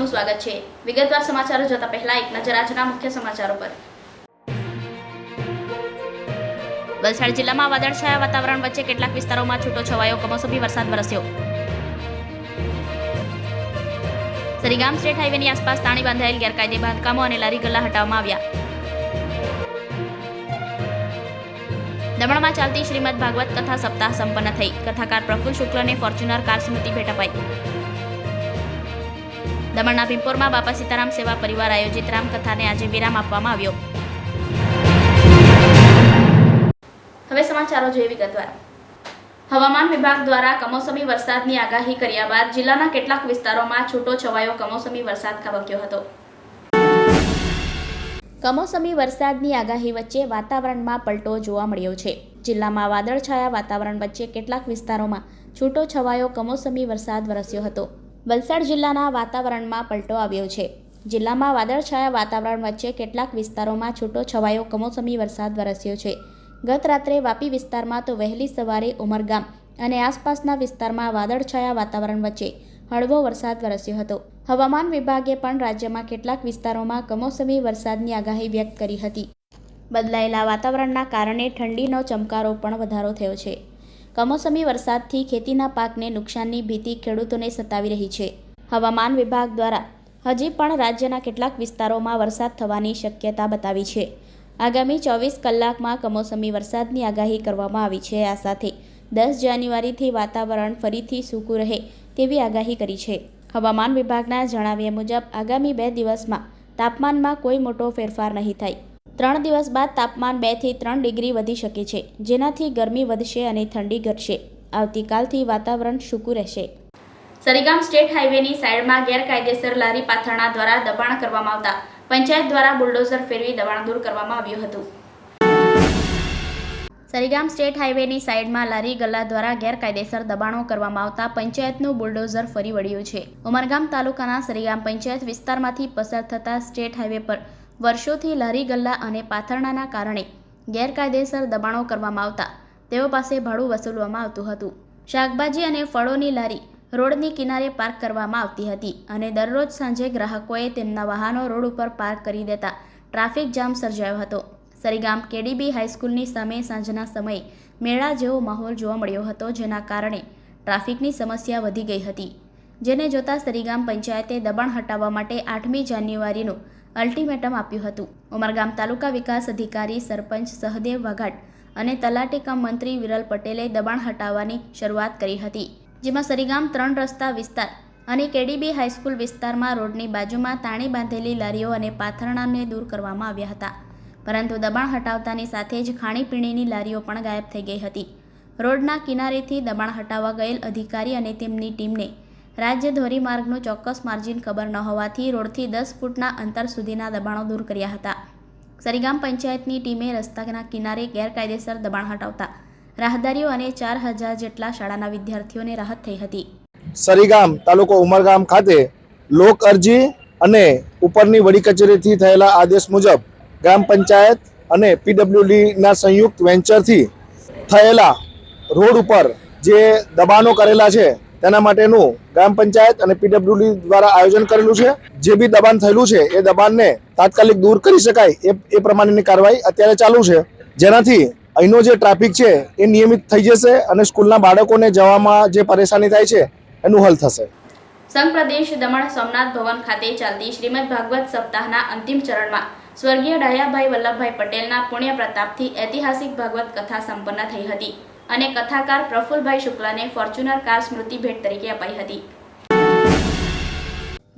આપનું સ્વાગત છે. વિગતવાર સમાચારો જોતા પહેલા એક નજર આજના મુખ્ય સમાચારો પર. વલસાડ જિલ્લામાં વાદળછાયા વાતાવરણ વચ્ચે કેટલાક વિસ્તારોમાં છૂટો છવાયો કમોસમી વરસાદ વરસ્યો. સરીગામ સ્ટેટ હાઈવેની આસપાસ તાણી બાંધાયેલ ગેરકાયદે બાંધકામો અને લારી ગલ્લા હટાવવામાં આવ્યા. દમણમાં ચાલતી શ્રીમદ ભાગવત કથા સપ્તાહ સંપન્ન થઈ. કથાકાર પ્રફુલ શુક્લને ફોર્ચ્યુનર કાર સ્મૃતિ ભેટ અપાઈ. દમણના ભીમપોરમાં બાપા સીતારામ સેવા પરિવાર આયોજિત રામકથાને આજે વિરામ આપવામાં આવ્યો. હવે સમાચારો જોઈએ વિગતવાર હવામાન વિભાગ દ્વારા કમોસમી વરસાદની આગાહી કર્યા બાદ જિલ્લાના કેટલાક વિસ્તારોમાં છૂટો છવાયો કમોસમી વરસાદ ખાબક્યો હતો. કમોસમી વરસાદની આગાહી વચ્ચે વાતાવરણમાં પલટો જોવા મળ્યો છે. જિલ્લામાં વાદળછાયા વાતાવરણ વચ્ચે કેટલાક વિસ્તારોમાં છૂટો છવાયો કમોસમી વરસાદ વરસ્યો હતો. વલસાડ જિલ્લાના વાતાવરણમાં પલટો આવ્યો છે. જિલ્લામાં વાદળછાયા વાતાવરણ વચ્ચે કેટલાક વિસ્તારોમાં છૂટો છવાયો કમોસમી વરસાદ વરસ્યો છે. ગત રાત્રે વાપી વિસ્તારમાં તો વહેલી સવારે ઉમરગામ અને આસપાસના વિસ્તારમાં વાદળછાયા વાતાવરણ વચ્ચે હળવો વરસાદ વરસ્યો હતો. હવામાન વિભાગે પણ રાજ્યમાં કેટલાક વિસ્તારોમાં કમોસમી વરસાદની આગાહી વ્યક્ત કરી હતી. બદલાયેલા વાતાવરણના કારણે ઠંડીનો ચમકારો પણ વધારો થયો છે. કમોસમી વરસાદથી ખેતીના પાકને નુકસાનની ભીતિ ખેડૂતોને સતાવી રહી છે. હવામાન વિભાગ દ્વારા હજી પણ રાજ્યના કેટલાક વિસ્તારોમાં વરસાદ થવાની શક્યતા બતાવી છે. આગામી ચોવીસ કલાકમાં કમોસમી વરસાદની આગાહી કરવામાં આવી છે. આ સાથે દસ જાન્યુઆરીથી વાતાવરણ ફરીથી સૂકું રહે તેવી આગાહી કરી છે. હવામાન વિભાગના જણાવ્યા મુજબ, આગામી બે દિવસમાં તાપમાનમાં કોઈ મોટો ફેરફાર નહીં થાય. ત્રણ દિવસ બાદ તાપમાન બેથી ત્રણ ડિગ્રી વધી શકે છે. જેનાથી ગરમી વધશે અને ઠંડી ઘટશે. આવતીકાલથી વાતાવરણ સૂકું રહેશે. સરીગામ સ્ટેટ હાઈવેની સાઈડમાં ગેરકાયદેસર લારી પાથરણા દ્વારા દબાણ કરવામાં આવતા પંચાયત દ્વારા બુલડોઝર ફેરવી દબાણ દૂર કરવામાં આવ્યું હતું. સરીગામ સ્ટેટ હાઈવેની સાઈડમાં લારી ગલ્લા દ્વારા ગેરકાયદેસર દબાણો કરવામાં આવતા પંચાયતનું બુલડોઝર ફરી વળ્યું છે. ઉમરગામ તાલુકાના સરીગામ પંચાયત વિસ્તારમાંથી પસાર થતા સ્ટેટ હાઈવે પર વર્ષોથી લારી ગલ્લા અને પાથરણાના કારણે ગેરકાયદેસર દબાણો કરવામાં આવતા. તેઓ પાસે ભાડું વસૂલવામાં આવતું હતું. શાકભાજી અને ફળોની લારી રોડની કિનારે પાર્ક કરવામાં આવતી હતી અને દરરોજ સાંજે ગ્રાહકોએ તેમના વાહનો રોડ ઉપર પાર્ક કરી દેતા ટ્રાફિક જામ સર્જાયો હતો. સરીગામ કેડીબી હાઈસ્કૂલની સામે સાંજના સમયે મેળા જેવો માહોલ જોવા મળ્યો હતો જેના કારણે ટ્રાફિકની સમસ્યા વધી ગઈ હતી. જેને જોતા સરીગામ પંચાયતે દબાણ હટાવવા માટે આઠમી જાન્યુઆરીનું અલ્ટિમેટમ આપ્યું હતું. ઉમરગામ તાલુકા વિકાસ અધિકારી સરપંચ સહદેવ વાઘાટ અને તલાટી કમ મંત્રી વિરલ પટેલે દબાણ હટાવવાની શરૂઆત કરી હતી, જેમાં સરીગામ ત્રણ રસ્તા વિસ્તાર અને કેડીબી હાઈસ્કૂલ વિસ્તારમાં રોડની બાજુમાં તાણી બાંધેલી લારીઓ અને પાથરણાને દૂર કરવામાં આવ્યા હતા. પરંતુ દબાણ હટાવતાની સાથે જ ખાણીપીણીની લારીઓ પણ ગાયબ થઈ ગઈ હતી. રોડના કિનારેથી દબાણ હટાવવા ગયેલ અધિકારી અને તેમની ટીમને રાજ્ય ધોરીમાર્ગનું ચોક્કસ માર્જિન ખબર ન હોવાથી રોડથી દસ ફૂટના અંતર સુધીના દબાણો દૂર કર્યા હતા. સરીગામ પંચાયતની ટીમે રસ્તાના કિનારે ગેરકાયદેસર દબાણ હટાવતા રાહદારીઓ અને ચાર હજાર જેટલા શાળાના વિદ્યાર્થીઓને રાહત થઈ હતી. સરીગામ તાલુકો ઉમરગામ ખાતે લોક અરજી અને ઉપરની વડી કચેરીથી થયેલા આદેશ મુજબ ગ્રામ પંચાયત અને પીડબ્લ્યુડીના સંયુક્ત વેન્ચરથી થયેલા રોડ ઉપર જે દબાણો કરેલા છે તેના માટેનું ગ્રામ પંચાયત અને પીડબ્લ્યુડી દ્વારા આયોજન કરેલું છે. જે બી દબાણ થયેલું છે, એ દબાણને તાત્કાલિક દૂર કરી શકાય એ એ પ્રમાણેની કાર્યવાહી અત્યારે ચાલુ છે. જેનાથી અહીંનો જે ટ્રાફિક છે, એ નિયમિત થઈ જશે અને સ્કૂલના બાળકોને જવામાં જે પરેશાની થાય છે, એનું હલ થશે. સંઘ પ્રદેશ દમણ સોમનાથ ભવન ખાતે ચાલતી શ્રીમદ ભાગવત સપ્તાહના અંતિમ ચરણમાં સ્વર્ગીય ડાયાભાઈ વલ્લભભાઈ પટેલના પુણ્ય પ્રતાપથી ઐતિહાસિક ભાગવત કથા સંપન્ન થઈ હતી. અને કથાકાર પ્રફુલભાઈ શુક્લાને ફોર્ચ્યુનર કાર સ્મૃતિ ભેટ તરીકે અપાઈ હતી.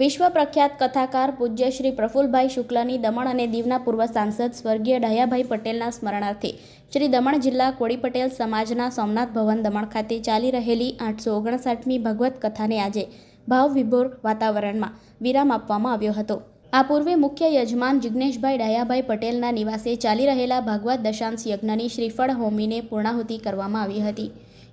વિશ્વ પ્રખ્યાત કથાકાર પૂજ્ય શ્રી પ્રફુલભાઈ શુક્લાની દમણ અને દીવના પૂર્વ સાંસદ સ્વર્ગીય ડાયાભાઈ પટેલના સ્મરણાર્થે શ્રી દમણ જિલ્લા કોળી પટેલ સમાજના સોમનાથ ભવન દમણ ખાતે ચાલી રહેલી આઠસો ઓગણસાઠમી ભગવત કથાને આજે ભાવવિભોર વાતાવરણમાં વિરામ આપવામાં આવ્યો હતો. આ પૂર્વે મુખ્ય યજમાન જિજ્ઞેશભાઈ ડાયાભાઈ પટેલના નિવાસે ચાલી રહેલા ભાગવત દશાંશ યજ્ઞની શ્રીફળ હોમીને પૂર્ણાહુતિ કરવામાં આવી હતી.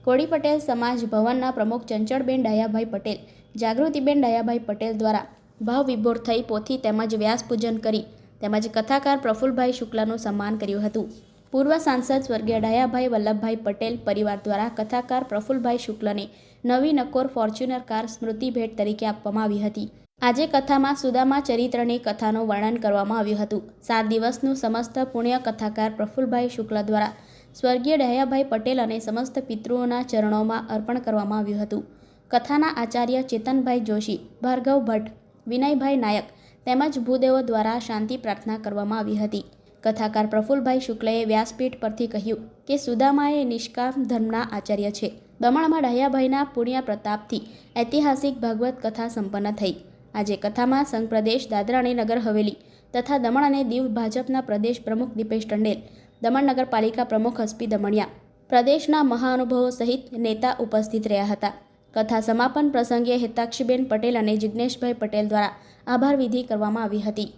કોળી પટેલ સમાજ ભવનના પ્રમુખ ચંચળબેન ડાયાભાઈ પટેલ, જાગૃતિબેન ડાયાભાઈ પટેલ દ્વારા ભાવ વિભોર થઈ પોથી તેમજ વ્યાસ પૂજન કરી તેમજ કથાકાર પ્રફુલભાઈ શુક્લાનું સન્માન કર્યું હતું. પૂર્વ સાંસદ સ્વર્ગીય ડાયાભાઈ વલ્લભભાઈ પટેલ પરિવાર દ્વારા કથાકાર પ્રફુલભાઈ શુક્લને નવી નકોર ફોર્ચ્યુનર કાર સ્મૃતિ ભેટ તરીકે આપવામાં આવી હતી. આજે કથામાં સુદામા ચરિત્રની કથાનું વર્ણન કરવામાં આવ્યું હતું. સાત દિવસનું સમસ્ત પુણ્ય કથાકાર પ્રફુલભાઈ શુક્લ દ્વારા સ્વર્ગીય ડહયાભાઈ પટેલ અને સમસ્ત પિતૃઓના ચરણોમાં અર્પણ કરવામાં આવ્યું હતું. કથાના આચાર્ય ચેતનભાઈ જોશી, ભાર્ગવ ભટ્ટ, વિનયભાઈ નાયક તેમજ ભૂદેવો દ્વારા શાંતિ પ્રાર્થના કરવામાં આવી હતી. કથાકાર પ્રફુલભાઈ શુક્લએ વ્યાસપીઠ પરથી કહ્યું કે, સુદામા એ નિષ્કામ ધર્મના આચાર્ય છે. દમણમાં ડહયાભાઈના પુણ્ય પ્રતાપથી ઐતિહાસિક ભાગવત કથા સંપન્ન થઈ. આજે કથામાં સંઘ પ્રદેશ દાદરા અને નગર હવેલી તથા દમણ અને દીવ ભાજપના પ્રદેશ પ્રમુખ દીપેશ ટંડેલ, દમણ નગરપાલિકા પ્રમુખ હસ્પી દમણિયા, પ્રદેશના મહાનુભવો સહિત નેતા ઉપસ્થિત રહ્યા હતા. કથા સમાપન પ્રસંગે હેતાક્ષીબેન પટેલ અને જિજ્ઞેશભાઈ પટેલ દ્વારા આભાર વિધિ કરવામાં આવી હતી.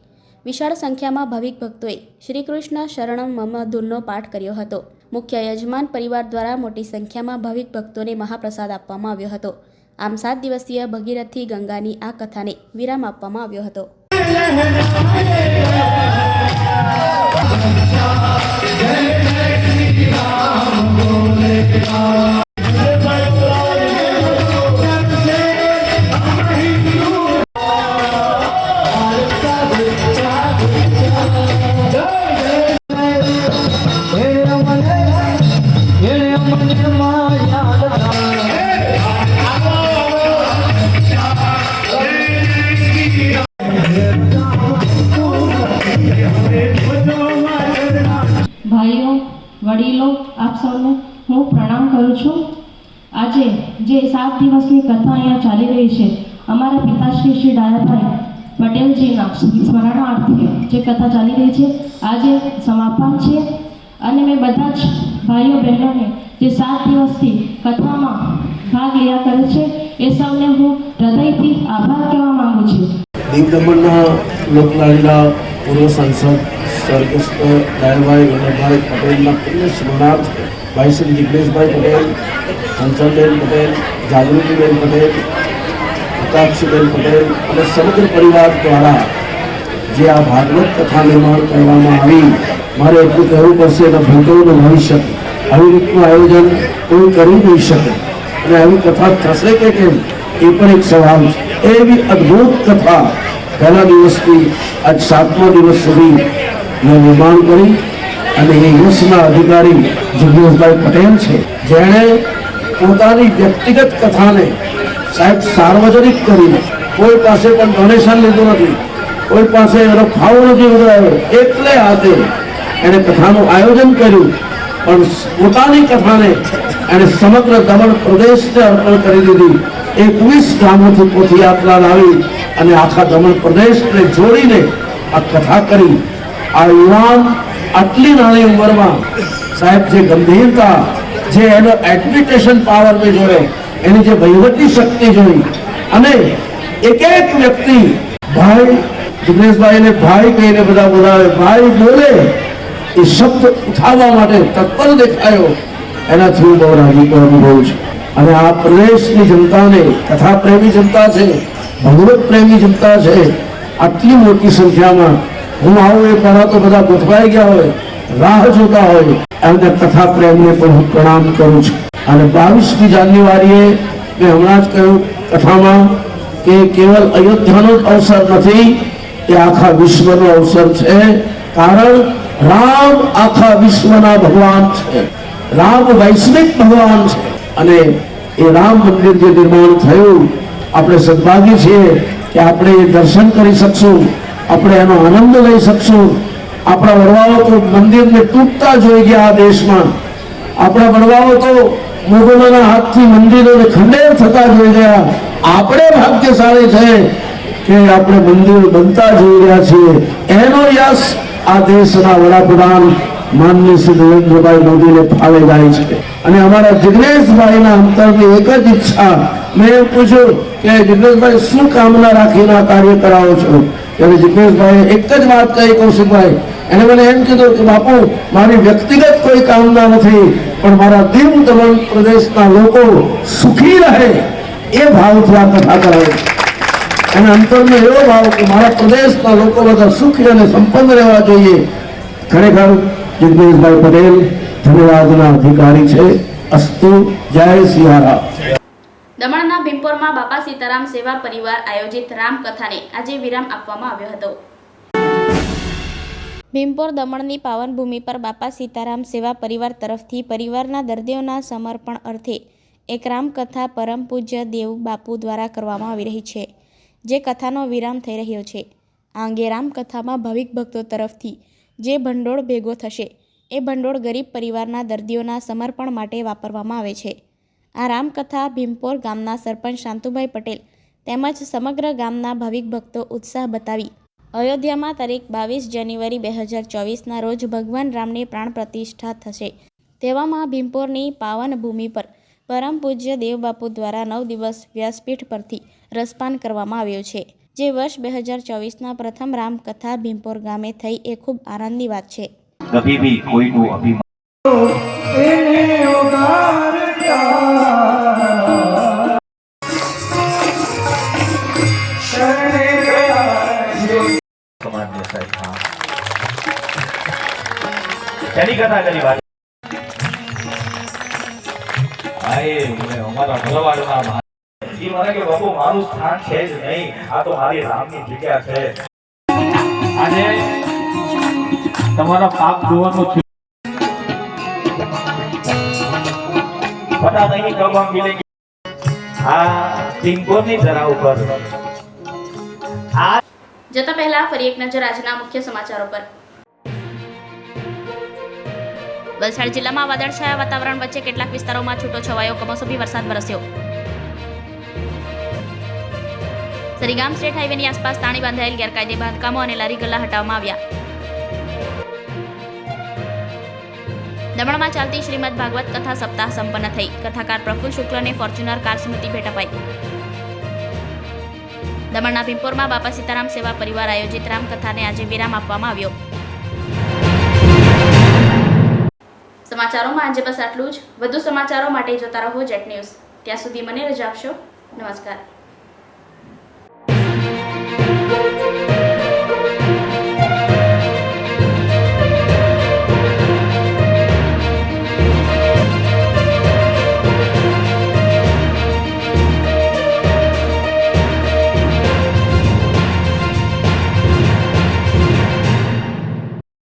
વિશાળ સંખ્યામાં ભાવિક ભક્તોએ શ્રી કૃષ્ણ શરણમ પાઠ કર્યો હતો. મુખ્ય યજમાન પરિવાર દ્વારા મોટી સંખ્યામાં ભાવિક ભક્તોને મહાપ્રસાદ આપવામાં આવ્યો હતો. આમ સાત દિવસીય ભગીરથી ગંગાની આ કથાને વિરામ આપવામાં આવ્યો હતો. એને વડીલો આપ સૌને. હું પ્રણામ કરું છું. આજે જે સાત દિવસની કથા અહીંયા ચાલી રહી છે, અમારા પિતાશ્રી શ્રી ડાયાભાઈ પટેલજીના સ્મરણાર્થે જે કથા ચાલી રહી છે, આજે સમાપન છે. અને મેં બધા જ ભાઈઓ બહેનોને જે સાત દિવસથી કથામાં ભાગ લીધા કરે છે, એ સૌને હું હૃદયથી આભાર કહેવા માંગુ છું. દીવ દમણના લોકલાડીલા પૂર્વ સાંસદ સ્વર્ગસ્થ દયાભાઈ વલ્લભભાઈ પટેલના પુણ્ય સ્મરણાર્થ ભાઈ શ્રી જિગ્નેશભાઈ પટેલ ચંચલબેન પટેલ જાગૃતિબેન પટેલ હિતાક્ષીબેન પટેલ અને સમગ્ર પરિવાર દ્વારા જે આ ભાગવત કથા નિર્માણ કરવામાં આવી મારે એટલું કહેવું પડશે એના ભૂતોનું ન હોઈ શકે આવી રીતનું આયોજન કોઈ કરી નહીં શકે અને આવી કથા થશે કે કેમ એ પણ એક સવાલ છે એવી અદ્ભુત કથા પહેલા દિવસથી આજ સાતમા દિવસ સુધી મેં નિર્માણ કર્યું અને એ યુસના અધિકારી જુગેશભાઈ પટેલ છે. જેણે પોતાની વ્યક્તિગત કથાને સાહેબ સાર્વજનિક કરીને કોઈ પાસે પણ ડોનેશન લીધું નથી, કોઈ પાસે એનો ફાળો નથી વધાર્યો એટલે હાથે એણે કથાનું આયોજન કર્યું. પણ પોતાની કથાને એણે સમગ્ર દમણ પ્રદેશને અર્પણ કરી દીધી. એકવીસ ગામોથી પોથયાત્રા લાવી અને આખા દમણ પ્રદેશને જોડીને આ કથા કરી. આ યુવાન આટલી નાની ઉંમરમાં સાહેબ, જે ગંભીરતા, જે એનો એડમિટેશન પાવર મેં જોયો એની જે વહીવટી શક્તિ જોઈ, અને એક એક વ્યક્તિ, ભાઈ જિગ્નેશભાઈને ભાઈ કહીને બધા બોલાવે, ભાઈ, બોલે. એ શબ્દ ઉઠાવવા માટે તત્પર દેખાયો. એનાથી હું બહુ રાજીપો અનુભવું છું. અને આ પ્રદેશની જનતાને કથા પ્રેમી જનતા છે, ભગવત પ્રેમી જનતા છે, આટલી મોટી સંખ્યામાં હું એ પહેલા તો બધા ગોઠવાઈ ગયા હોય કેવલ અયોધ્યાનો જ અવસર નથી, એ આખા વિશ્વનો અવસર છે. કારણ રામ આખા વિશ્વના ભગવાન છે. રામ વૈશ્વિક ભગવાન છે. અને એ રામ મંદિર જે નિર્માણ થયું, આપણે સદભાગ્ય છીએ કે આપણે એ દર્શન કરી શકશું. આપણે એનો આનંદ લઈ શકશું. આપણા વડવાઓ તો મંદિરને તૂટતા જોઈ ગયા આ દેશમાં. આપણા વડવાઓ તો મુગલોના હાથથી મંદિરોને ખંડેર થતા જોઈ ગયા. આપણે ભાગ્યશાળી છે કે આપણે મંદિરો બનતા જોઈ રહ્યા છીએ. એનો યશ આ દેશના વડાપ્રધાન માનની શ્રી નરેન્દ્રભાઈ મોદીને ફાળે જાય છે. અને અમારા જિગ્નેશભાઈના અંતરની એક જ ઈચ્છા. મેં પૂછ્યું કે જિગ્નેશભાઈ, શું કામના રાખીને આ કાર્ય કરાવો છો? ત્યારે જિગ્નેશભાઈએ એક જ વાત કહી કૌશિકભાઈ એને મને એમ કીધું કે, બાપુ, મારી વ્યક્તિગત કોઈ કામના નથી, પણ મારા દીવ દમણ પ્રદેશના લોકો સુખી રહે એ ભાવથી આ કથા કરાવે છે. અને અંતરનો એવો ભાવ કે મારા પ્રદેશના લોકો બધા સુખી અને સંપન્ન રહેવા જોઈએ. ખરેખર જિગ્નેશભાઈ પટેલ ધન્યવાદના અધિકારી છે. અસ્તુ, જય સિયારામ. દમણના ભીમપોરમાં બાપા સીતારામ સેવા પરિવાર આયોજિત રામકથાને આજે વિરામ આપવામાં આવ્યો હતો. ભીમપોર દમણની પાવનભૂમિ પર બાપા સીતારામ સેવા પરિવાર તરફથી પરિવારના દર્દીઓના સમર્પણ અર્થે એક રામકથા પરમ પૂજ્ય દેવ બાપુ દ્વારા કરવામાં આવી રહી છે, જે કથાનો વિરામ થઈ રહ્યો છે. આ અંગે રામકથામાં ભાવિક ભક્તો તરફથી જે ભંડોળ ભેગો થશે, એ ભંડોળ ગરીબ પરિવારના દર્દીઓના સમર્પણ માટે વાપરવામાં આવે છે. આ રામકથા ભીમપોર ગામના સરપંચ શાંતુભાઈ પટેલ તેમજ સમગ્ર ગામના ભાવિક ભક્તો ઉત્સાહ બતાવી. અયોધ્યામાં તારીખ બાવીસ જાન્યુઆરી બે હજાર ચોવીસના રોજ ભગવાન રામની પ્રાણ પ્રતિષ્ઠા થશે. તેવામાં ભીમપોરની પાવન ભૂમિ પર પરમ પૂજ્ય દેવબાપુ દ્વારા નવ દિવસ વ્યાસપીઠ પરથી રસપાન કરવામાં આવ્યો છે. જે વર્ષ બે હજાર ચોવીસના પ્રથમ રામકથા ભીમપોર ગામે થઈ એ ખૂબ આનંદની વાત છે. કભી ભી કોઈનું અભિમાન એને હા કથા કરી હા એ મારું છે જ નહીં આ તો મારી રામની જગ્યા છે આજે તમારા પાપ ધોવાનો છે પતા नहीं कब हम मिलेंगे આ પિંકોની ધરા જતા પહેલા ફરી એક નજર આજના મુખ્ય સમાચારો પર. વલસાડ જિલ્લામાં વાદળછાયા વાતાવરણ વચ્ચે કેટલાક વિસ્તારોમાં છૂટો છવાયો કમોસમી વરસાદ વરસ્યો. સરીગામ સ્ટેટ હાઈવેની આસપાસ તાણી બાંધાયેલ ગેરકાયદે બાંધકામો અને લારી ગલ્લા હટાવવામાં આવ્યા. દમણમાં ચાલતી શ્રીમદ ભાગવત કથા સપ્તાહ સંપન્ન થઈ. કથાકાર પ્રફુલ શુક્લને ફોર્ચ્યુનર કાર સ્મૃતિ ભેટ અપાઈ દમણના ભીમપોરમાં બાપા સીતારામ સેવા પરિવાર આયોજિત રામકથાને આજે વિરામ આપવામાં આવ્યો. સમાચારોમાં આજે બસ આટલું જ. વધુ સમાચારો માટે જોતા રહો જેટ ન્યૂઝ. ત્યાં સુધી મને રજા આપશો. નમસ્કાર.